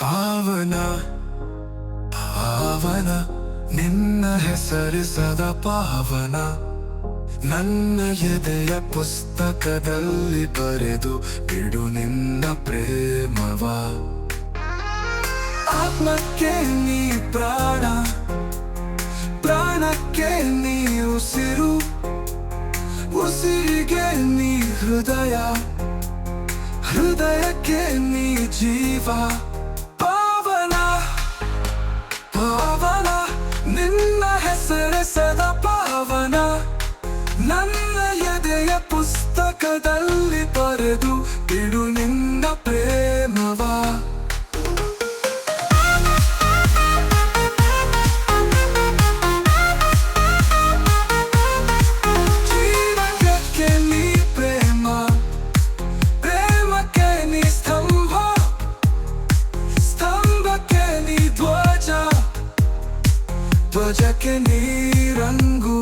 ಪಾವನ ಪಾವನ, ನಿನ್ನ ಹೆಸರಿಸದ ಪಾವನ. ನನ್ನ ಎದೆಯ ಪುಸ್ತಕದಲ್ಲಿ ಬರೆದು ಬಿಡು ನಿನ್ನ ಪ್ರೇಮವ. ಆತ್ಮಕ್ಕೆ ನೀ ಪ್ರಾಣ, ಪ್ರಾಣಕ್ಕೆ ನೀ ಉಸಿರು. ಉಸಿರಿಗೆ ನೀ ಹೃದಯ, ಹೃದಯಕ್ಕೆ ನೀ ಜೀವ. ಎದೆಯ ಪುಸ್ತಕದಲ್ಲಿ ಬರೆದು ಬಿಡು ನಿನ್ನ ಪ್ರೇಮವ. ಜೀವನಕ್ಕೆ ನೀ ಪ್ರೇಮ, ಪ್ರೇಮಕ್ಕೆ ನೀ ಸ್ತಂಭ, ಸ್ತಂಭಕ್ಕೆ ನೀ ಧ್ವಜ, ಧ್ವಜಕ್ಕೆ ನೀ ರಂಗು.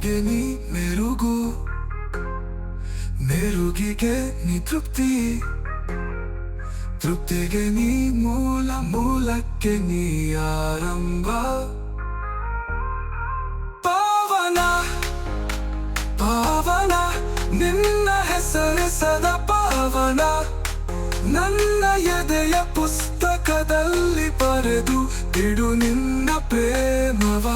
ರಂಗಿಗೆ ನೀ ಮೆರುಗು. ಮೆರುಗಿಗೆ ನೀ ತೃಪ್ತಿ. ತೃಪ್ತಿಗೆ ನೀ ಮೂಲ, ಮೂಲಕ್ಕೆ ನೀ ಆರಂಭ. ಪಾವನ ಪಾವನ, ನಿನ್ನ ಹೆಸರಿಸದ ಪಾವನ. ನನ್ನ ಎದೆಯ ಪುಸ್ತಕದಲ್ಲಿ ಬರೆದು ಬಿಡು ನಿನ್ನ ಪ್ರೇಮವ.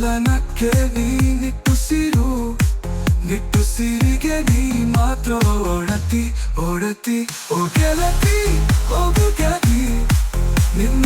ಸಂಚಲನಕ್ಕೆ ನೀ ನಿಟ್ಟುಸಿರು ನಿಟ್ಟುಸಿರಿಗೆ ನೀ ಮಾತ್ರ ಒಡತಿ ಗೆಳತಿ ಹೋಗು ಗೆಳತಿ. ನಿನ್ನ